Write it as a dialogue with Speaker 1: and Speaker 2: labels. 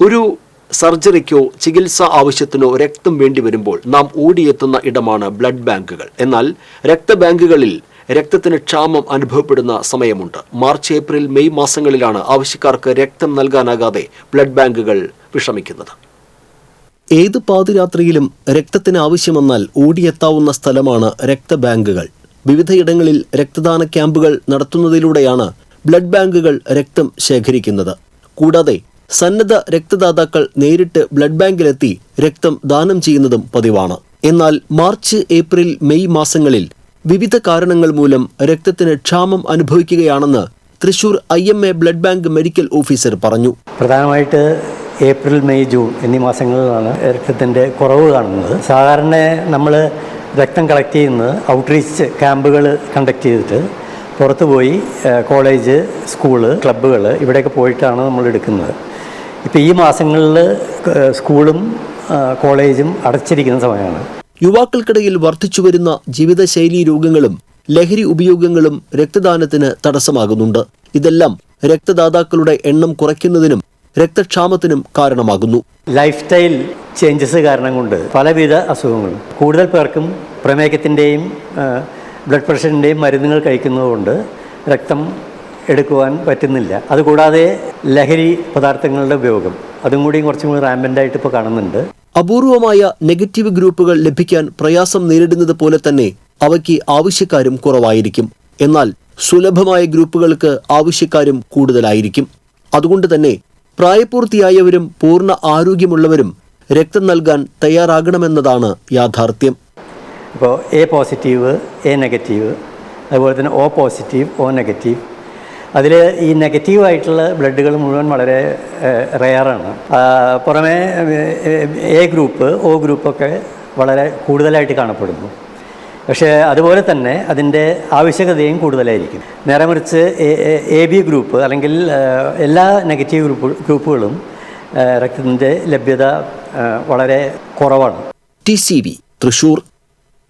Speaker 1: ഒരു സർജറിക്കോ ചികിത്സാ ആവശ്യത്തിനോ രക്തം വേണ്ടി വരുമ്പോൾ നാം ഓടിയെത്തുന്ന ഇടമാണ് ബ്ലഡ് ബാങ്കുകൾ. എന്നാൽ രക്തബാങ്കുകളിൽ രക്തത്തിന് ക്ഷാമം അനുഭവപ്പെടുന്ന സമയമുണ്ട്. മാർച്ച് ഏപ്രിൽ മെയ് മാസങ്ങളിലാണ് ആവശ്യക്കാർക്ക് രക്തം നൽകാനാകാതെ ബ്ലഡ് ബാങ്കുകൾ വിഷമിക്കുന്നത്. ഏത് പാതിരാത്രിയിലും രക്തത്തിന് ആവശ്യമെന്നാൽ ഓടിയെത്താവുന്ന സ്ഥലമാണ് രക്തബാങ്കുകൾ. വിവിധയിടങ്ങളിൽ രക്തദാന ക്യാമ്പുകൾ നടത്തുന്നതിലൂടെയാണ് ബ്ലഡ് ബാങ്കുകൾ രക്തം ശേഖരിക്കുന്നത്. കൂടാതെ സന്നദ്ധ രക്തദാതാക്കൾ നേരിട്ട് ബ്ലഡ് ബാങ്കിലെത്തി രക്തം ദാനം ചെയ്യുന്നതും പതിവാണ്. എന്നാൽ മാർച്ച് ഏപ്രിൽ മെയ് മാസങ്ങളിൽ വിവിധ കാരണങ്ങൾ മൂലം രക്തത്തിന് ക്ഷാമം അനുഭവിക്കുകയാണെന്ന് Thrissur I M A blood bank medical officer പറഞ്ഞു.
Speaker 2: പ്രധാനമായിട്ട് ഏപ്രിൽ മെയ് ജൂൺ എന്നീ മാസങ്ങളിലാണ് രക്തത്തിന്റെ കുറവ് കാണുന്നത്. സാധാരണ നമ്മൾ രക്തം കളക്ട് ചെയ്യുന്നത് ഔട്ട്റീച്ച് ക്യാമ്പുകൾ കണ്ടക്ട് ചെയ്തിട്ട് പുറത്തു പോയി കോളേജ് സ്കൂൾ ക്ലബ്ബുകൾ ഇവിടെയൊക്കെ പോയിട്ടാണ് നമ്മൾ എടുക്കുന്നത്. ഇപ്പോൾ ഈ മാസങ്ങളിൽ സ്കൂളും കോളേജും അടച്ചിരിക്കുന്ന സമയമാണ്.
Speaker 1: യുവാക്കൾക്കിടയിൽ വർദ്ധിച്ചുവരുന്ന ജീവിതശൈലി രോഗങ്ങളും ലഹരി ഉപയോഗങ്ങളും രക്തദാനത്തിന് തടസ്സമാകുന്നുണ്ട്. ഇതെല്ലാം രക്തദാതാക്കളുടെ എണ്ണം കുറയ്ക്കുന്നതിനും രക്തക്ഷാമത്തിനും കാരണമാകുന്നു.
Speaker 2: ലൈഫ് സ്റ്റൈൽ ചേഞ്ചസ് കാരണം കൊണ്ട് പലവിധ അസുഖങ്ങളും. കൂടുതൽ പേർക്കും പ്രമേഹത്തിന്റെയും ബ്ലഡ് പ്രഷറിന്റെയും മരുന്നുകൾ കഴിക്കുന്നതുകൊണ്ട് രക്തം എടുക്കുവാൻ പറ്റുന്നില്ല. അതുകൂടാതെ ലഹരി പദാർത്ഥങ്ങളുടെ ഉപയോഗം. അതും കൂടി കുറച്ചും കൂടി റാമ്പന്റായിട്ട് ഇപ്പോൾ കാണുന്നുണ്ട്.
Speaker 1: അപൂർവമായ നെഗറ്റീവ് ഗ്രൂപ്പുകൾ ലഭിക്കാൻ പ്രയാസം നേരിടുന്നത് പോലെ തന്നെ അവയ്ക്ക് ആവശ്യക്കാരും കുറവായിരിക്കും. എന്നാൽ സുലഭമായ ഗ്രൂപ്പുകൾക്ക് ആവശ്യക്കാരും കൂടുതലായിരിക്കും. അതുകൊണ്ട് തന്നെ പ്രായപൂർത്തിയായവരും പൂർണ ആരോഗ്യമുള്ളവരും രക്തം നൽകാൻ തയ്യാറാകണമെന്നതാണ് യാഥാർത്ഥ്യം.
Speaker 2: ഇപ്പോൾ എ പോസിറ്റീവ് എ നെഗറ്റീവ് അതുപോലെ തന്നെ ഒ പോസിറ്റീവ് ഒ നെഗറ്റീവ് അതിൽ ഈ നെഗറ്റീവായിട്ടുള്ള ബ്ലഡുകൾ മുഴുവൻ വളരെ റെയറാണ്. പുറമേ എ ഗ്രൂപ്പ് ഒ ഗ്രൂപ്പൊക്കെ വളരെ കൂടുതലായിട്ട് കാണപ്പെടുന്നു. പക്ഷേ അതുപോലെ തന്നെ അതിന്റെ ആവശ്യകതയും കൂടുതലായിരിക്കും. നേരെ മറിച്ച് എ ബി ഗ്രൂപ്പ് അല്ലെങ്കിൽ എല്ലാ നെഗറ്റീവ് ഗ്രൂപ്പ് ഗ്രൂപ്പുകളും രക്തത്തിന്റെ ലഭ്യത വളരെ കുറവാണ്.
Speaker 1: T C V Thrissur